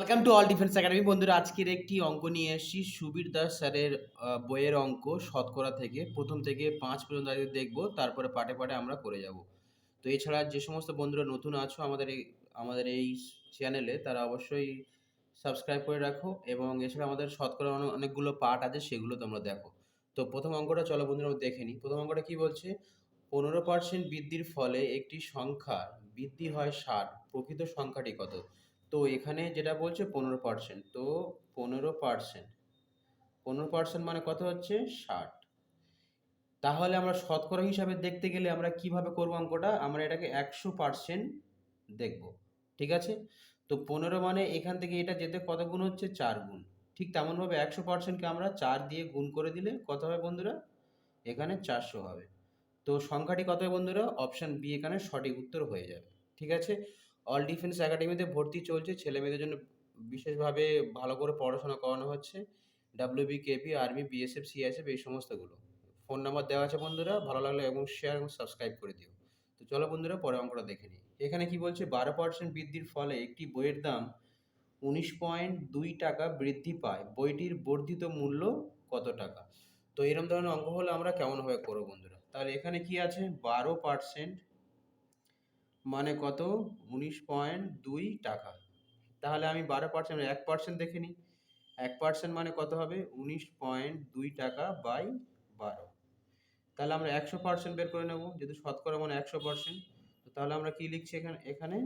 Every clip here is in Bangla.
Welcome to all defence academy বন্ধুরা, আজকের একটি অঙ্ক নিয়ে এসেছি। সুবীর দাস স্যারের বইয়ের অঙ্ক শতকরা থেকে। প্রথম থেকে পাঁচ পর্যন্ত আগে দেখব, তারপরে পাটে পাটে আমরা করে যাব। তো এছাড়া যে সমস্ত বন্ধুরা নতুন আছো আমাদের এই আমাদের এই চ্যানেলে, তারা অবশ্যই সাবস্ক্রাইব করে রাখো এবং এছাড়া আমাদের শতকরা অনেকগুলো পার্ট আছে, সেগুলো তোমরা দেখো। তো প্রথম অঙ্কটা চলো বন্ধুরা দেখে নিই। প্রথম অঙ্কটা কি বলছে? পনেরো পার্সেন্ট বৃদ্ধির ফলে একটি সংখ্যা বৃদ্ধি হয় ষাট। প্রকৃত সংখ্যাটি কত? তো এখানে যেটা বলছে পনেরো পার্সেন্ট তো পনেরো পার্সেন্ট পনেরো পার্সেন্ট মানে কত হচ্ছে? ষাট। তাহলে আমরা শতকরা হিসাবে দেখতে গেলে আমরা কীভাবে করব অঙ্কটা? আমরা এটাকে একশো পার্সেন্ট দেখব, ঠিক আছে? তো পনেরো মানে এখান থেকে এটা যেতে কত গুণ হচ্ছে? চার গুণ। ঠিক তেমনভাবে একশো পার্সেন্টকে আমরা চার দিয়ে গুণ করে দিলে কত হবে বন্ধুরা? এখানে চারশো হবে। তো সংখ্যাটি কত হবে বন্ধুরা? অপশান বি এখানে সঠিক উত্তর হয়ে যাবে, ঠিক আছে? অল ডিফেন্স একাডেমিতে ভর্তি চলছে। ছেলে মেয়েদের জন্য বিশেষভাবে ভালো করে পড়াশোনা করানো হচ্ছে। WB KP army BSF CSF এই সমস্তগুলো। ফোন নাম্বার দেওয়া আছে বন্ধুরা, ভালো লাগলে এবং শেয়ার এবং সাবস্ক্রাইব করে দিও। তো চলো বন্ধুরা পরে অঙ্কটা দেখে নিই। এখানে কি বলছে, বারো পার্সেন্ট বৃদ্ধির ফলে একটি বইয়ের দাম উনিশ পয়েন্ট দুই টাকা বৃদ্ধি পায়। বইটির বর্ধিত মূল্য কত টাকা? তো এরকম ধরনের অঙ্ক হলে আমরা কেমনভাবে করব বন্ধুরা? তাহলে এখানে কি আছে? বারো পার্সেন্ট মানে কত? উনিশ পয়েন্ট দুই টাকা। তাহলে আমি বারো পার্সেন্ট এক পার্সেন্ট দেখে নিই। এক পার্সেন্ট মানে কত হবে? উনিশ পয়েন্ট দুই টাকা বাই বারো। তাহলে আমরা একশো পার্সেন্ট বের করে নেব। যেহেতু শতকরা মানে একশো পার্সেন্ট তাহলে আমরা কি লিখছি এখানে? এখানে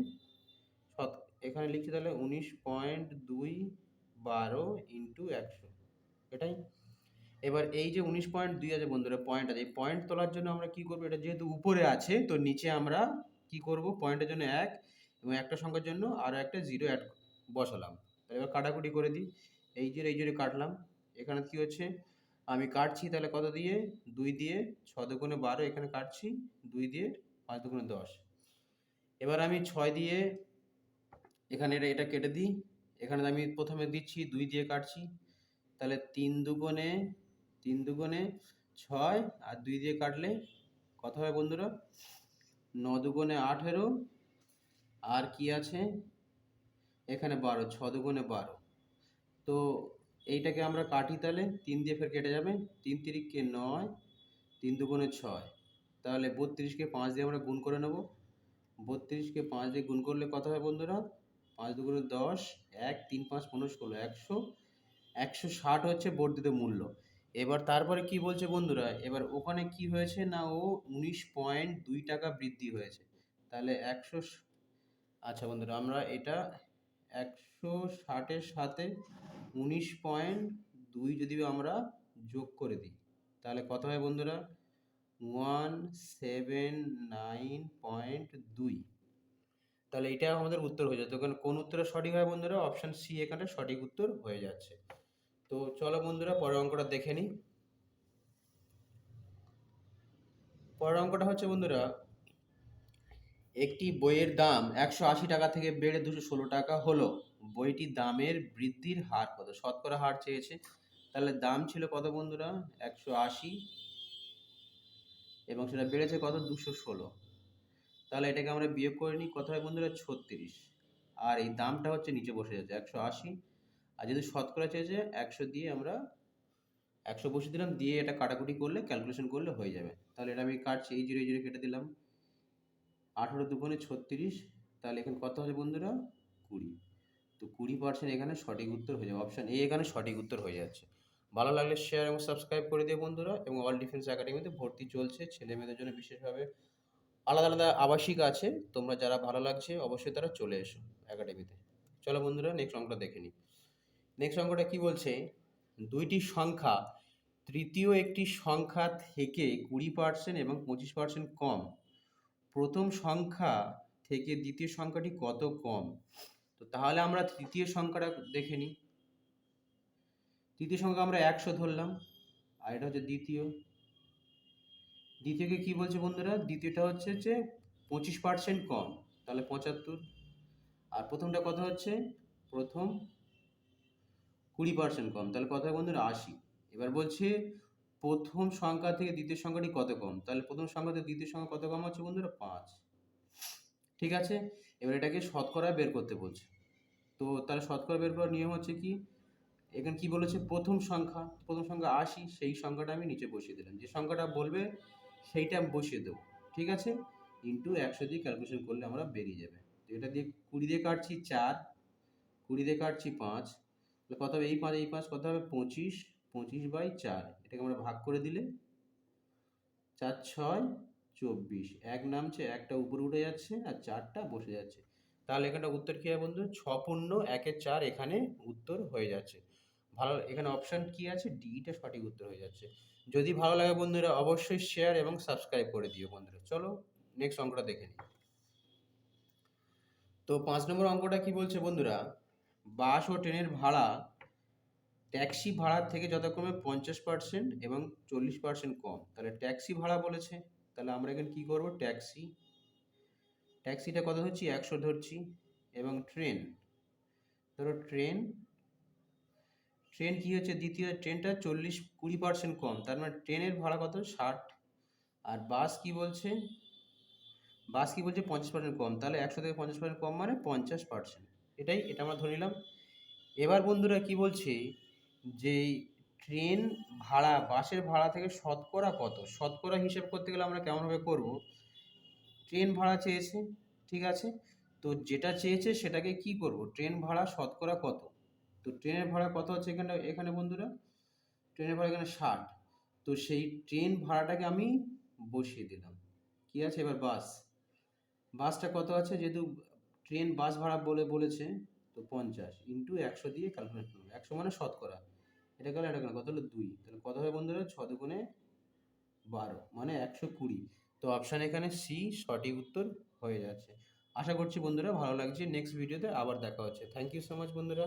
শত, এখানে লিখছি তাহলে উনিশ পয়েন্ট দুই বারো ইন্টু একশো। এটাই? এবার এই যে উনিশ পয়েন্ট দুই আছে বন্ধুরা, পয়েন্ট আছে। এই পয়েন্ট তোলার জন্য আমরা কি করব? এটা যেহেতু উপরে আছে, তো নিচে আমরা কি করব? পয়েন্টের জন্য এক এবং একটা সংখ্যার জন্য আরও একটা জিরো অ্যাড বসালাম। তাহলে এবার কাটাকুটি করে দিই। এই জিরো এই জিরো কাটলাম। এখানে কি হচ্ছে? আমি কাটছি তাহলে কত দিয়ে? দুই দিয়ে ছ দুগুণে বারো, এখানে কাটছি। দুই দিয়ে পাঁচ দুগুণে দশ। এবার আমি ছয় দিয়ে এখানে এটা এটা কেটে দিই। এখানে আমি প্রথমে দিচ্ছি, দুই দিয়ে কাটছি। তাহলে তিন দুগুণে তিন দুগুণে ছয় আর দুই দিয়ে কাটলে কত হয় বন্ধুরা? ন দুগুণে আঠেরো। আর কি আছে? এখানে বারো ছ দুগুণে বারো। তো এইটাকে আমরা কাটি তাহলে। তিন দিয়ে ফের কেটে যাবে। তিন তিরিখকে নয়, তিন দুগুণে ছয়। তাহলে বত্রিশকে পাঁচ দিয়ে আমরা গুণ করে নেব। বত্রিশকে পাঁচ দিয়ে গুণ করলে কত হয় বন্ধুরা? পাঁচ দুগুণে দশ, এক, তিন, পাঁচ, পনেরো, ষোলো, একশো। একশো ষাট হচ্ছে বর্ধিত মূল্য। এবার তারপরে কি বলছে বন্ধুরা? এবার ওখানে কি হয়েছে না ও উনিশ পয়েন্ট দুই টাকা বৃদ্ধি হয়েছে? তাহলে একশো আচ্ছা বন্ধুরা, আমরা এটা একশো ষাটের সাথে উনিশ পয়েন্ট দুই যদি আমরা যোগ করে দিই, তাহলে কত হয় বন্ধুরা? ওয়ান সেভেন নাইন পয়েন্ট দুই। তাহলে এটা আমাদের উত্তর হয়ে যাচ্ছে। কোন উত্তরটা সঠিক হয় বন্ধুরা? অপশান সি এখানে সঠিক উত্তর হয়ে যাচ্ছে। তো চলো বন্ধুরা, পরের অঙ্কটা দেখে নিই। পরের অঙ্কটা হচ্ছে বন্ধুরা, একটি বইয়ের দাম একশো আশি টাকা থেকে বেড়ে দুশো ষোলো টাকা হলো। বইটির দামের বৃদ্ধির হার কত? শতকরা হার চেয়েছে। তাহলে দাম ছিল কত বন্ধুরা? একশো আশি এবং সেটা বেড়েছে কত? দুশো ষোলো। তাহলে এটাকে আমরা বিয়োগ করে নিই, কত হয় বন্ধুরা? ছত্রিশ। আর এই দামটা হচ্ছে নিচে বসে যাচ্ছে, একশো আশি। আর যদি শতকরা চেয়েছে, একশো দিয়ে আমরা একশো বসে দিলাম, দিয়ে এটা কাটাকুটি করলে ক্যালকুলেশন করলে হয়ে যাবে। তাহলে এটা আমি কাটছি, এই জিরো জিরো কেটে দিলাম। আঠেরো দুগুণে ছত্রিশ, তাহলে এখানে কত হবে বন্ধুরা? কুড়ি। তো কুড়ি পার্সেন্ট এখানে সঠিক উত্তর হয়ে যাবে। অপশান এ এখানে সঠিক উত্তর হয়ে যাচ্ছে। ভালো লাগলে শেয়ার এবং সাবস্ক্রাইব করে দিও বন্ধুরা, এবং অল ডিফেন্স একাডেমিতে ভর্তি চলছে। ছেলে মেয়েদের জন্য বিশেষভাবে আলাদা আলাদা আবাসিক আছে। তোমরা যারা ভালো লাগছে, অবশ্যই তারা চলে এসো একাডেমিতে চলো বন্ধুরা নেক্সট অঙ্কটা দেখে নিই। নেক্সট অঙ্কটা কি বলছে? দুইটি সংখ্যা, তৃতীয় একটি সংখ্যা থেকে কুড়ি পার্সেন্ট এবং পঁচিশ পার্সেন্ট কম। প্রথম সংখ্যা থেকে দ্বিতীয় সংখ্যাটি কত কম? তো তাহলে আমরা তৃতীয় সংখ্যাটা দেখে নিই। তৃতীয় সংখ্যা আমরা একশো ধরলাম, আর এটা হচ্ছে দ্বিতীয়। দ্বিতীয়কে কি বলছে বন্ধুরা? দ্বিতীয়টা হচ্ছে যে পঁচিশ পার্সেন্ট কম, তাহলে পঁচাত্তর। আর প্রথমটা কত হচ্ছে? প্রথম কুড়ি পার্সেন্ট কম। তাহলে কত বন্ধুরা? আশি। এবার বলছে, প্রথম সংখ্যা থেকে দ্বিতীয় সংখ্যাটি কত কম? তাহলে প্রথম সংখ্যা থেকে দ্বিতীয় সংখ্যা কত কম হচ্ছে বন্ধুরা? পাঁচ। ঠিক আছে? এবার এটাকে শতকরা বের করতে বলছে। তো তাহলে শতকরা বের করার নিয়ম হচ্ছে কি? এখানে কি বলেছে? প্রথম সংখ্যা। প্রথম সংখ্যা আশি, সেই সংখ্যাটা আমি নিচে বসিয়ে দিলাম। যে সংখ্যাটা বলবে, সেইটা আমি বসিয়ে দেবো। ঠিক আছে? ইন্টু একশো দিয়ে ক্যালকুলেশন করলে আমরা বেরিয়ে যাবে। তো এটা দিয়ে কুড়ি দিয়ে কাটছি চার, কুড়ি দিয়ে কাটছি পাঁচ কত হবে? এই পাঁচ এই পাঁচ কত হবে? পঁচিশ পঁচিশ বাই চার। এটাকে আমরা ভাগ করে দিলে চার, ছয়, চব্বিশ। এক নামছে, একটা উপরে উঠে যাচ্ছে আর চারটা বসে যাচ্ছে। তাহলে এখানটা উত্তর কী হবে বন্ধু ছ পূর্ণ একের চার এখানে উত্তর হয়ে যাচ্ছে। ভালো, এখানে অপশান কি আছে? ডিটা সঠিক উত্তর হয়ে যাচ্ছে। যদি ভালো লাগে বন্ধুরা, অবশ্যই শেয়ার এবং সাবস্ক্রাইব করে দিও বন্ধুরা। চলো নেক্সট অঙ্কটা দেখে নিই। তো পাঁচ নম্বর অঙ্কটা কি বলছে বন্ধুরা? বাস ও ট্রেনের ভাড়া ট্যাক্সি ভাড়ার থেকে যথাক্রমে পঞ্চাশ পার্সেন্ট এবং চল্লিশ পার্সেন্ট কম। তাহলে ট্যাক্সি ভাড়া বলেছে। তাহলে আমরা এখানে কী করব? ট্যাক্সি। ট্যাক্সিটা কত ধরছি? একশো ধরছি। এবং ট্রেন। ধরো ট্রেন। ট্রেন কি হচ্ছে? দ্বিতীয় ট্রেনটা চল্লিশ কুড়ি পার্সেন্ট কম। তার মানে ট্রেনের ভাড়া কত? ষাট। আর বাস কি বলছে? বাস কি বলছে? পঞ্চাশ পার্সেন্ট কম। তাহলে একশো থেকে পঞ্চাশ পার্সেন্ট কম মানে পঞ্চাশ পার্সেন্ট এটাই, এটা আমরা ধরে নিলাম। এবার বন্ধুরা কি বলছে? যে ট্রেন ভাড়া, বাসের ভাড়া থেকে শতকরা কত? শতকরা হিসেব করতে গেলে আমরা কেমনভাবে করব? ট্রেন ভাড়া চেয়েছে, ঠিক আছে? তো যেটা চেয়েছে সেটাকে কি করব? ট্রেন ভাড়া শতকরা কত? তো ট্রেনের ভাড়া কত হচ্ছে এখানে এখানে বন্ধুরা? ট্রেনের ভাড়া এখানে ষাট। তো সেই ট্রেন ভাড়াটাকে আমি বসিয়ে দিলাম। কি আছে এবার বাস? বাসটা কত আছে? যেহেতু ট্রেন বাস ভাড়া বলে বলেছে, তো পঞ্চাশ ইন্টু একশো দিয়ে ক্যালকুলেট করব। একশো মানে শতকরা। এটা গেলো এটা গেল কত হলো দুই? তাহলে কত হবে বন্ধুরা? ছ দুগুণে বারো মানে একশো কুড়ি। তো অপশান এখানে সি সঠিক উত্তর হয়ে যাচ্ছে। আশা করছি বন্ধুরা ভালো লাগছে। নেক্সট ভিডিওতে আবার দেখা হচ্ছে। থ্যাংক ইউ সো মাচ বন্ধুরা।